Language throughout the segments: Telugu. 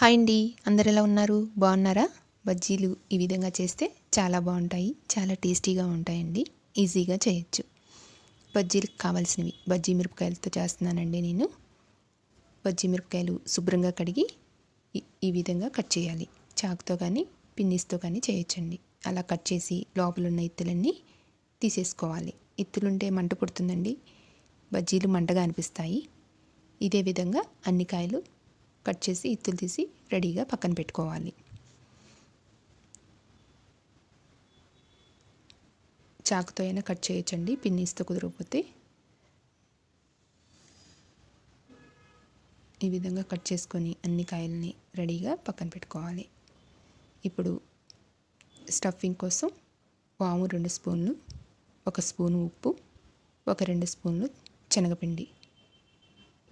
హాయ్ అండి. అందరు ఎలా ఉన్నారు? బాగున్నారా? బజ్జీలు ఈ విధంగా చేస్తే చాలా బాగుంటాయి చాలా టేస్టీగా ఉంటాయండి. ఈజీగా చేయొచ్చు. బజ్జీలకు కావాల్సినవి బజ్జీ మిరపకాయలతో చేస్తున్నానండి నేను. బజ్జీ మిరపకాయలు శుభ్రంగా కడిగి ఈ విధంగా కట్ చేయాలి. చాకుతో కానీ పిన్నిస్తో కానీ చేయొచ్చండి. అలా కట్ చేసి లోపల ఉన్న ఇత్తులన్నీ తీసేసుకోవాలి. ఇత్తులుంటే మంట పుడుతుందండి. బజ్జీలు మంటగా అనిపిస్తాయి. ఇదే విధంగా అన్ని కాయలు కట్ చేసి ఇత్తులు తీసి రెడీగా పక్కన పెట్టుకోవాలి. చాకుతో అయినా కట్ చేయొచ్చండి పిన్నీస్తో కుదరకపోతే ఈ విధంగా కట్ చేసుకొని అన్ని కాయల్ని రెడీగా పక్కన పెట్టుకోవాలి. ఇప్పుడు స్టఫింగ్ కోసం వాము రెండు స్పూన్లు ఒక స్పూను ఉప్పు ఒక రెండు స్పూన్లు శనగపిండి.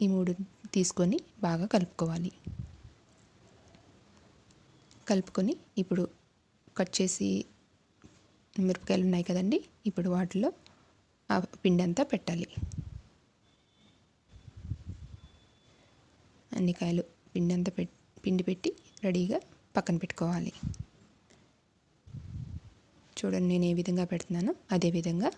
ఈ మూడు తీసుకొని బాగా కలుపుకోవాలి. కలుపుకొని ఇప్పుడు కట్ చేసి మిరపకాయలు ఉన్నాయి కదండి ఇప్పుడు వాటిలో ఆ పిండి అంతా పెట్టాలి. అన్ని కాయలు పిండి అంతా పెట్టి పిండి పెట్టి రెడీగా పక్కన పెట్టుకోవాలి. చూడండి నేను ఏ విధంగా పెడుతున్నానో అదే విధంగా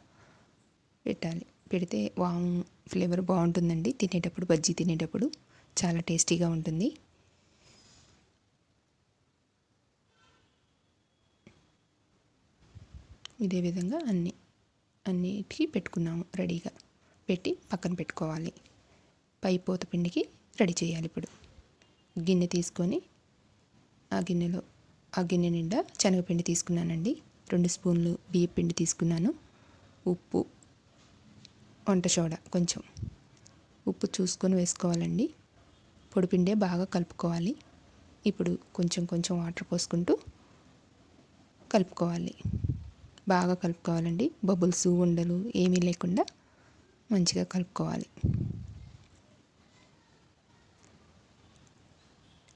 పెట్టాలి. పెడితే వామ్ ఫ్లేవర్ బాగుంటుందండి. తినేటప్పుడు బజ్జీ తినేటప్పుడు చాలా టేస్టీగా ఉంటుంది. ఇదే విధంగా అన్ని అన్నిటికీ పెట్టుకున్నాము రెడీగా. పెట్టి పక్కన పెట్టుకోవాలి. పై పోత పిండికి రెడీ చేయాలి ఇప్పుడు. గిన్నె తీసుకొని ఆ గిన్నెలో ఆ గిన్నె నిండా శనగపిండి తీసుకున్నానండి. రెండు స్పూన్లు బియ్య పిండి తీసుకున్నాను. ఉప్పు వంట సోడా కొంచెం ఉప్పు చూసుకొని వేసుకోవాలండి. పొడిపిండే బాగా కలుపుకోవాలి. ఇప్పుడు కొంచెం కొంచెం వాటర్ పోసుకుంటూ కలుపుకోవాలి. బాగా కలుపుకోవాలండి. బబుల్స్ ఉండలు ఏమీ లేకుండా మంచిగా కలుపుకోవాలి.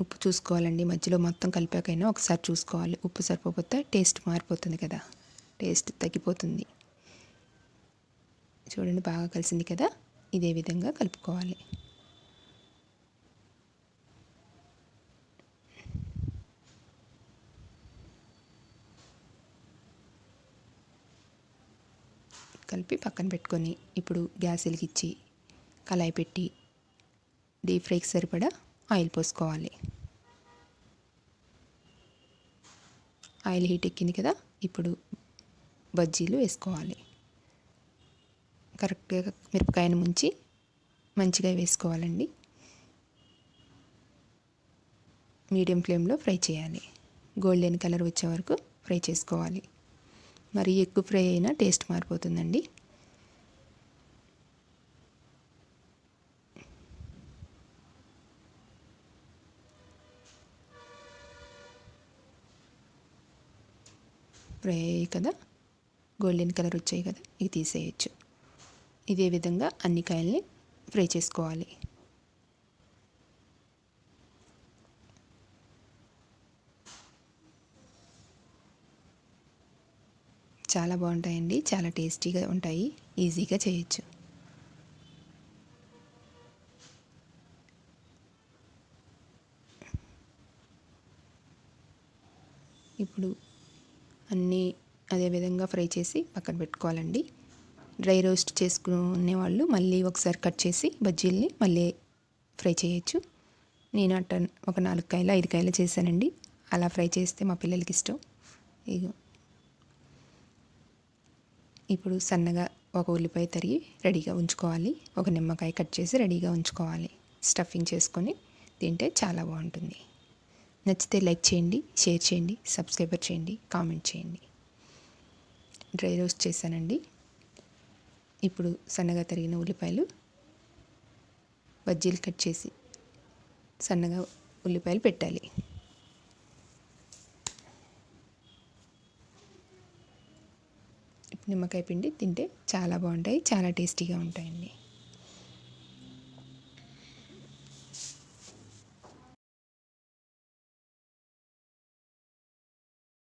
ఉప్పు చూసుకోవాలండి. మధ్యలో మొత్తం కలిపాకైనా ఒకసారి చూసుకోవాలి. ఉప్పు సరిపోతే టేస్ట్ మారిపోతుంది కదా. టేస్ట్ తగ్గిపోతుంది. చూడండి బాగా కలిసింది కదా? ఇదే విధంగా కలుపుకోవాలి. కలిపి పక్కన పెట్టుకొని ఇప్పుడు గ్యాస్ వెలిగించి కళాయి పెట్టి డీప్ ఫ్రైకి సరిపడా ఆయిల్ పోసుకోవాలి. ఆయిల్ హీట్ ఎక్కింది కదా? ఇప్పుడు బజ్జీలు వేసుకోవాలి. కరెక్ట్గా మిరపకాయను ముంచి మంచిగా వేసుకోవాలండి. మీడియం ఫ్లేమ్లో ఫ్రై చేయాలి. గోల్డెన్ కలర్ వచ్చే వరకు ఫ్రై చేసుకోవాలి. మరి ఎక్కువ ఫ్రై అయినా టేస్ట్ మారిపోతుందండి. ఫ్రై అయ్యాయి కదా. గోల్డెన్ కలర్ వచ్చాయి కదా. ఇవి తీసేయచ్చు. ఇదే విధంగా అన్ని కాయల్ని ఫ్రై చేసుకోవాలి. చాలా బాగుంటాయండి. చాలా టేస్టీగా ఉంటాయి. ఈజీగా చేయొచ్చు. ఇప్పుడు అన్నీ అదే విధంగా ఫ్రై చేసి పక్కన పెట్టుకోవాలండి. డ్రై రోస్ట్ చేసుకునే వాళ్ళు మళ్ళీ ఒకసారి కట్ చేసి బజ్జీల్ని మళ్ళీ ఫ్రై చేయొచ్చు. నేను అట్ట ఒక నాలుగు కాయలు ఐదు కాయలు చేశానండి. అలా ఫ్రై చేస్తే మా పిల్లలకి ఇష్టం. ఇగో. ఇప్పుడు సన్నగా ఒక ఉల్లిపాయ తరిగి రెడీగా ఉంచుకోవాలి. ఒక నిమ్మకాయ కట్ చేసి రెడీగా ఉంచుకోవాలి. స్టఫింగ్ చేసుకొని తింటే చాలా బాగుంటుంది. నచ్చితే లైక్ చేయండి షేర్ చేయండి సబ్స్క్రైబర్ చేయండి కామెంట్ చేయండి. డ్రై రోస్ట్ చేశానండి. ఇప్పుడు సన్నగా తరిగిన ఉల్లిపాయలు బజ్జీలు కట్ చేసి సన్నగా ఉల్లిపాయలు పెట్టాలి. నిమ్మకాయ పిండి తింటే చాలా బాగుంటాయి చాలా టేస్టీగా ఉంటాయండి.